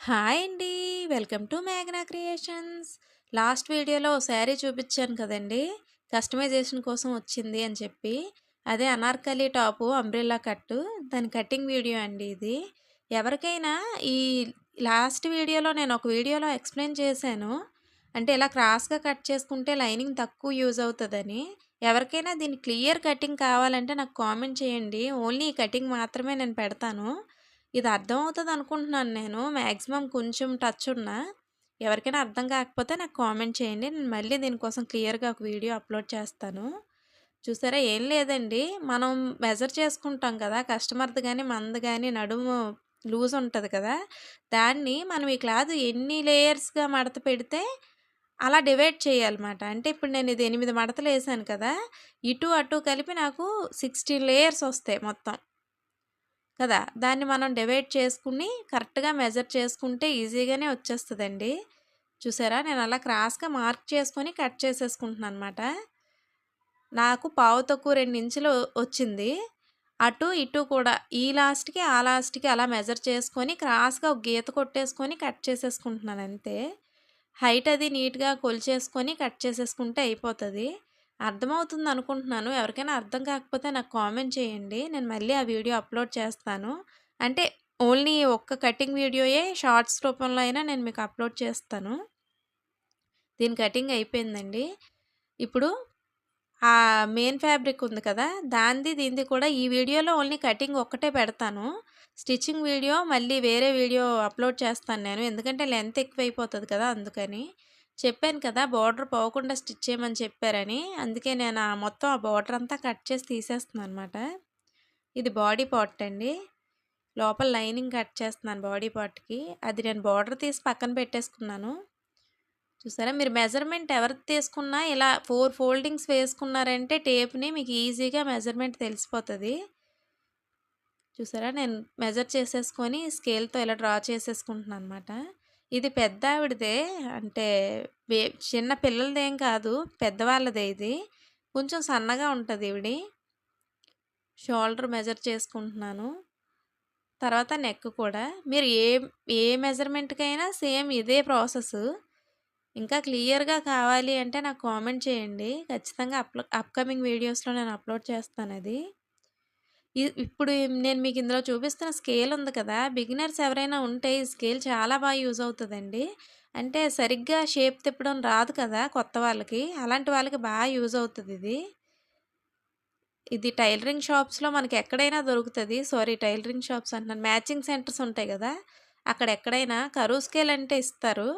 Hi అండి. Welcome to మేఘనా creations. Last వీడియోలో శారీ చూపించాను కదండీ! కస్టమైజేషన్ కోసం వచ్చింది అని చెప్పి. అదే అనార్కలి టాపు అంబ్రెల్లా కట్టు. దాని కటింగ్ వీడియో అండి ఇది. ఎవరికైనా ఈ లాస్ట్ వీడియోలో నేను ఒక వీడియోలో ఎక్స్‌ప్లెయిన్ చేశాను. అంటే ఇలా క్రాస్‌గా కట్ చేసుకుంటే లైనింగ్ తక్కువ యూజ్ అవుతుందని ఎవరికైనా దీని క్లియర్ కటింగ్ కావాలంటే నాకు కామెంట్ చేయండి. ఓన్లీ ఈ కటింగ్ మాత్రమే నేను పెడతాను. ఇది అర్థమవుతుంది అనుకుంటున్నాను నేను. మ్యాక్సిమం కొంచెం టచ్ ఉన్నా. ఎవరికైనా అర్థం కాకపోతే నాకు కామెంట్ చేయండి. నేను మళ్ళీ దీనికోసం క్లియర్‌గా ఒక వీడియో అప్‌లోడ్ చేస్తాను. చూసారా ఏం లేదండి. మనం మెజర్ చేసుకుంటాం కదా! కస్టమర్‌ది కానీ మనది కానీ నడుము లూజ్ ఉంటుంది కదా! దాన్ని మనం ఈ క్లాత్ ఎన్ని లేయర్స్‌గా మడత పెడితే అలా డివైడ్ చేయాలన్నమాట. అంటే ఇప్పుడు నేను ఇది ఎనిమిది మడతలు వేసాను కదా! ఇటు, అటు కలిపి నాకు 16 లేయర్స్ వస్తాయి మొత్తం. కదా! దాన్ని మనం డివైడ్ చేసుకుని కరెక్ట్‌గా మెజర్ చేసుకుంటే ఈజీగానే వచ్చేస్తుందండి చూసారా? నేను అలా క్రాస్‌గా మార్క్ చేసుకొని కట్ చేసేసుకుంటున్నాను అనమాట నాకు పావు తక్కువ రెండు ఇంచులు వచ్చింది. అటు, ఇటు కూడా ఈ లాస్ట్‌కి, ఆ లాస్ట్‌కి అలా మెజర్ చేసుకొని క్రాస్‌గా ఒక గీత కొట్టేసుకొని కట్ చేసేసుకుంటున్నాను అంతే. హైట్ అది నీట్‌గా కొలిచేసుకొని కట్ చేసేసుకుంటే అయిపోతుంది అర్థమవుతుంది అనుకుంటున్నాను. ఎవరికైనా అర్థం కాకపోతే నాకు కామెంట్ చేయండి. నేను మళ్ళీ ఆ వీడియో అప్‌లోడ్ చేస్తాను. అంటే ఓన్లీ ఒక్క కటింగ్ వీడియోయే షార్ట్స్ రూపంలో అయినా నేను మీకు అప్‌లోడ్ చేస్తాను. దీని కటింగ్ అయిపోయిందండి. ఇప్పుడు ఆ మెయిన్ ఫ్యాబ్రిక్ ఉంది కదా! దానిది, దీనిది కూడా ఈ వీడియోలో ఓన్లీ కటింగ్ ఒక్కటే పెడతాను. స్టిచ్చింగ్ వీడియో మళ్ళీ వేరే వీడియో అప్‌లోడ్ చేస్తాను నేను. ఎందుకంటే లెంత్ ఎక్కువైపోతది కదా! అందుకని. చెప్పాను కదా! బోర్డర్ పోకుండా స్టిచ్ చేయమని చెప్పారని. అందుకే నేను ఆ మొత్తం ఆ బోర్డర్ అంతా కట్ చేసి తీసేస్తున్నాను అనమాట ఇది బాడీ పార్ట్ అండి. లోపల లైనింగ్ కట్ చేస్తున్నాను బాడీ పార్ట్‌కి. అది నేను బోర్డర్ తీసి పక్కన పెట్టేసుకున్నాను. చూసారా? మీరు మెజర్‌మెంట్ ఎవరు తీసుకున్నా ఇలా ఫోర్ ఫోల్డింగ్స్ వేసుకున్నారంటే టేప్‌ని మీకు ఈజీగా మెజర్‌మెంట్ తెలిసిపోతుంది చూసారా? నేను మెజర్ చేసేసుకొని స్కేల్‌తో ఇలా డ్రా చేసేసుకుంటున్నాను అనమాట ఇది పెద్ద ఆవిడదే అంటే బే చిన్న పిల్లలదేం కాదు. పెద్దవాళ్ళదే ఇది. కొంచెం సన్నగా ఉంటుంది ఈవిడి. షోల్డర్ మెజర్ చేసుకుంటున్నాను. తర్వాత నెక్ కూడా. మీరు ఏ ఏ మెజర్‌మెంట్‌కైనా సేమ్ ఇదే ప్రాసెస్. ఇంకా క్లియర్‌గా కావాలి అంటే నాకు కామెంట్ చేయండి. ఖచ్చితంగా అప్ అప్‌కమింగ్ వీడియోస్‌లో నేను అప్‌లోడ్ చేస్తాను అది ఇప్పుడు నేను మీకు ఇందులో చూపిస్తున్న స్కేల్ ఉంది కదా! బిగినర్స్ ఎవరైనా ఉంటే ఈ స్కేల్ చాలా బాగా యూజ్ అవుతుందండి అంటే సరిగ్గా షేప్ తిప్పడం రాదు కదా! కొత్త వాళ్ళకి. అలాంటి వాళ్ళకి బాగా యూజ్ అవుతుంది ఇది ఇది టైలరింగ్ షాప్స్‌లో మనకి ఎక్కడైనా దొరుకుతుంది సారీ టైలరింగ్ షాప్స్ అంటున్నాను. మ్యాచింగ్ సెంటర్స్ ఉంటాయి కదా! అక్కడ ఎక్కడైనా కరువు స్కేల్ అంటే ఇస్తారు.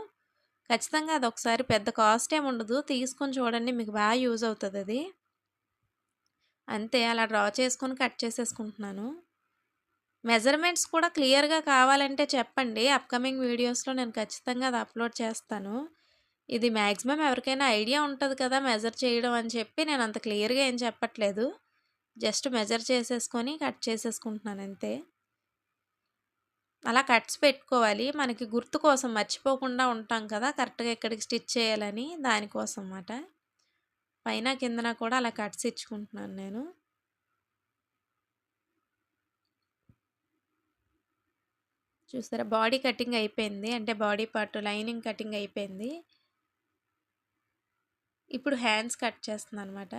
ఖచ్చితంగా అదొకసారి పెద్ద కాస్ట్ ఏమి ఉండదు. తీసుకొని చూడండి మీకు బాగా యూజ్ అవుతుంది అది అంతే అలా డ్రా చేసుకొని కట్ చేసేసుకుంటున్నాను. మెజర్‌మెంట్స్ కూడా క్లియర్‌గా కావాలంటే చెప్పండి. అప్‌కమింగ్ వీడియోస్‌లో నేను ఖచ్చితంగా అది అప్‌లోడ్ చేస్తాను. ఇది మ్యాక్సిమం ఎవరికైనా ఐడియా ఉంటుంది కదా! మెజర్ చేయడం అని చెప్పి నేను అంత క్లియర్‌గా ఏం చెప్పట్లేదు. జస్ట్ మెజర్ చేసేసుకొని కట్ చేసేసుకుంటున్నాను అంతే. అలా కట్స్ పెట్టుకోవాలి. మనకి గుర్తు కోసం మర్చిపోకుండా ఉంటాం కదా! కరెక్ట్‌గా ఎక్కడికి స్టిచ్ చేయాలని దానికోసం అన్నమాట. పైన, కిందన కూడా అలా కట్స్ ఇచ్చుకుంటున్నాను నేను. చూసారా? బాడీ కటింగ్ అయిపోయింది. అంటే బాడీ పార్ట్ లైనింగ్ కటింగ్ అయిపోయింది. ఇప్పుడు హ్యాండ్స్ కట్ చేస్తున్నానన్నమాట.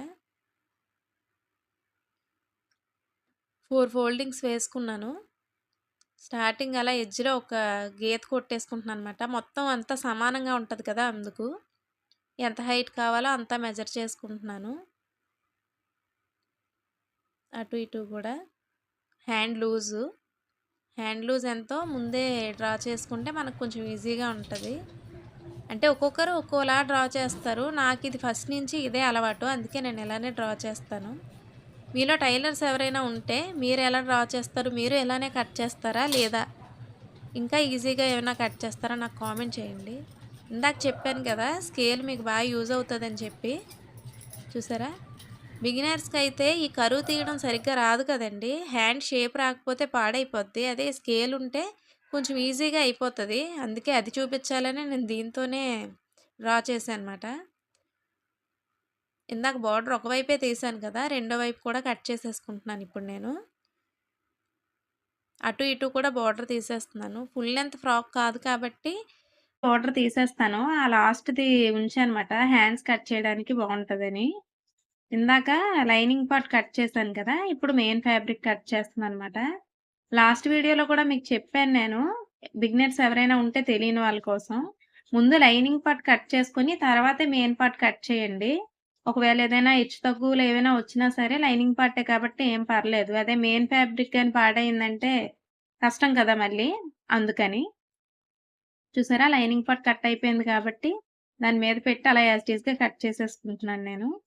4 ఫోల్డింగ్స్ వేసుకున్నాను. స్టార్టింగ్ అలా ఎడ్జ్‌లో ఒక గీత కొట్టేసుకుంటున్నానన్నమాట. మొత్తం అంతా సమానంగా ఉంటుంది కదా! అందుకు. ఎంత హైట్ కావాలో అంతా మెజర్ చేసుకుంటున్నాను. అటు, ఇటు కూడా. Hand loose. హ్యాండ్ లూజ్ ఎంతో ముందే డ్రా చేసుకుంటే మనకు కొంచెం ఈజీగా ఉంటుంది అంటే ఒక్కొక్కరు ఒక్కోలా డ్రా చేస్తారు. నాకు ఇది ఫస్ట్ నుంచి ఇదే అలవాటు. అందుకే నేను ఇలానే డ్రా చేస్తాను. మీలో టైలర్స్ ఎవరైనా ఉంటే మీరు ఎలా డ్రా చేస్తారు? మీరు ఇలానే కట్ చేస్తారా? లేదా ఇంకా ఈజీగా ఏమైనా కట్ చేస్తారా? నాకు కామెంట్ చేయండి. ఇందాక చెప్పాను కదా! స్కేల్ మీకు బాగా యూజ్ అవుతుందని చెప్పి. చూసారా? బిగినర్స్‌కి అయితే ఈ కరువు తీయడం సరిగ్గా రాదు కదండి హ్యాండ్ షేప్ రాకపోతే పాడైపోద్ది. అదే స్కేల్ ఉంటే కొంచెం ఈజీగా అయిపోతుంది అందుకే అది చూపించాలని నేను దీంతోనే డ్రా చేశాను అనమాట ఇందాక బార్డర్ ఒకవైపే తీశాను కదా! రెండో వైపు కూడా కట్ చేసేసుకుంటున్నాను ఇప్పుడు నేను. అటు ఇటు కూడా బార్డర్ తీసేస్తున్నాను ఫుల్ లెంత్ ఫ్రాక్ కాదు కాబట్టి బోర్డర్ తీసేస్తాను. ఆ లాస్ట్ది ఉంచానమాట. హ్యాండ్స్ కట్ చేయడానికి బాగుంటుందని. ఇందాక లైనింగ్ పార్ట్ కట్ చేశాను కదా! ఇప్పుడు మెయిన్ ఫ్యాబ్రిక్ కట్ చేస్తున్నాను అనమాట లాస్ట్ వీడియోలో కూడా మీకు చెప్పాను నేను. బిగినర్స్ ఎవరైనా ఉంటే తెలియని వాళ్ళ కోసం. ముందు లైనింగ్ పార్ట్ కట్ చేసుకుని తర్వాతే మెయిన్ పార్ట్ కట్ చేయండి. ఒకవేళ ఏదైనా హెచ్చు తగ్గులు ఏవైనా వచ్చినా సరే లైనింగ్ పార్టే కాబట్టి ఏం పర్లేదు. అదే మెయిన్ ఫ్యాబ్రిక్ కానీ పాడైందంటే కష్టం కదా మళ్ళీ అందుకని. చూసారా? లైనింగ్ పార్ట్ కట్ అయిపోయింది కాబట్టి దాని మీద పెట్టి అలా యాజ్ కట్ చేసేసుకుంటున్నాను నేను.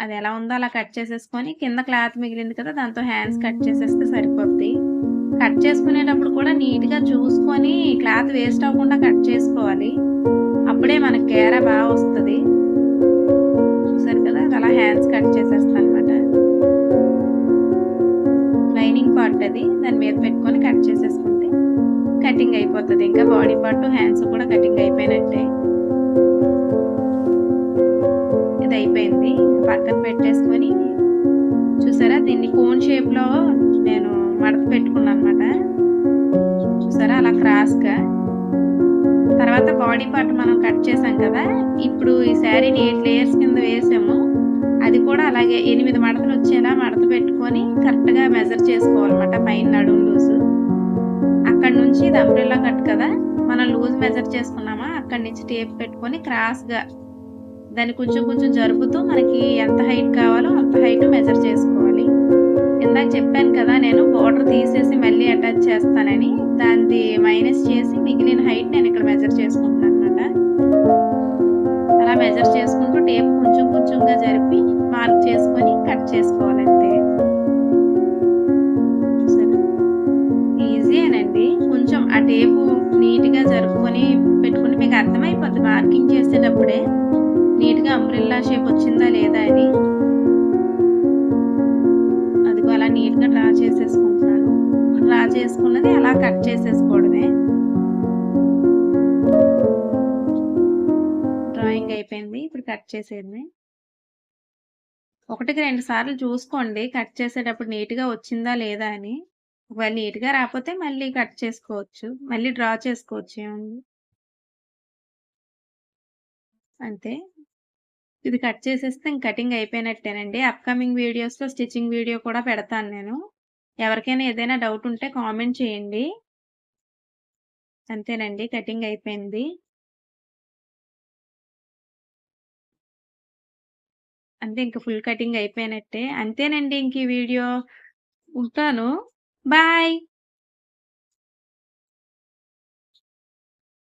అది ఎలా ఉందో అలా కట్ చేసేసుకొని కింద క్లాత్ మిగిలింది కదా దాంతో హ్యాండ్స్ కట్ చేసేస్తే సరిపోద్ది. కట్ చేసుకునేటప్పుడు కూడా నీట్గా చూసుకొని క్లాత్ వేస్ట్ అవ్వకుండా కట్ చేసుకోవాలి. అప్పుడే మనకి కేర బాగా వస్తుంది. చూసారు కదా? అది అలా హ్యాండ్స్ కట్ చేసేస్తాను అనమాట లైనింగ్ పార్ట్ అది. దాని మీద పెట్టుకొని కట్ చేసేసుకుంటాను కటింగ్ అయిపోతుంది. ఇంకా బాడీ పార్ట్ హ్యాండ్స్ కూడా కటింగ్ అయిపోయినట్టే. ఇది అయిపోయింది. పక్కన పెట్టేసుకొని చూసారా? దీన్ని కోన్ షేప్లో నేను మడత పెట్టుకున్నాను అనమాట చూసారా? అలా క్రాస్గా తర్వాత బాడీ పార్ట్ మనం కట్ చేసాం కదా? ఇప్పుడు ఈ శారీని ఎయిట్ లేయర్స్ కింద వేసాము. అది కూడా అలాగే ఎనిమిది మడతలు వచ్చేలా మడత పెట్టుకొని కరెక్ట్గా మెజర్ చేసుకోవాలన్నమాట. పైన నడుము లూజు అక్కడ నుంచి ఇది అంబ్రెల్లా కట్ కదా? మనం లూజ్ మెజర్ చేసుకున్నామా? అక్కడి నుంచి టేప్ పెట్టుకొని క్రాస్గా దాన్ని కొంచెం కొంచెం జరుపుతూ మనకి ఎంత హైట్ కావాలో అంత హైట్ మెజర్ చేసుకోవాలి. ఇందాక చెప్పాను కదా నేను బోర్డర్ తీసేసి మళ్ళీ అటాచ్ చేస్తానని. దాన్ని మైనస్ చేసి మిగిలిన హైట్ నేను ఇక్కడ మెజర్ చేసుకుంటున్నాను అనమాట అలా మెజర్ చేసుకుంటూ టేప్ కొంచెం కొంచెంగా జరిపి మార్క్ చేసుకొని కట్ చేసుకోవాలి. మార్కింగ్ చేసేటప్పుడే నీట్గా అంబ్రిల్లా షేప్ వచ్చిందా లేదా అని అదిగో అలా నీట్గా డ్రా చేసేసుకుంటున్నాను. డ్రా చేసుకున్నది అలా కట్ చేసేసుకోవడమే. డ్రాయింగ్ అయిపోయింది ఇప్పుడు కట్ చేసేది ఒకటికి రెండు సార్లు చూసుకోండి కట్ చేసేటప్పుడు నీట్గా వచ్చిందా లేదా అని. ఒకవేళ నీట్గా రాకపోతే మళ్ళీ కట్ చేసుకోవచ్చు మళ్ళీ డ్రా చేసుకోవచ్చు ఏముంది? అంతే. ఇది కట్ చేసేస్తే ఇంక కటింగ్ అయిపోయినట్టేనండి. అప్కమింగ్ వీడియోస్లో స్టిచ్చింగ్ వీడియో కూడా పెడతాను నేను. ఎవరికైనా ఏదైనా డౌట్ ఉంటే కామెంట్ చేయండి. అంతేనండి కటింగ్ అయిపోయింది. అంతే ఇంక ఫుల్ కటింగ్ అయిపోయినట్టే. అంతేనండి ఇంక ఈ వీడియో ఉంటాను. బాయ్!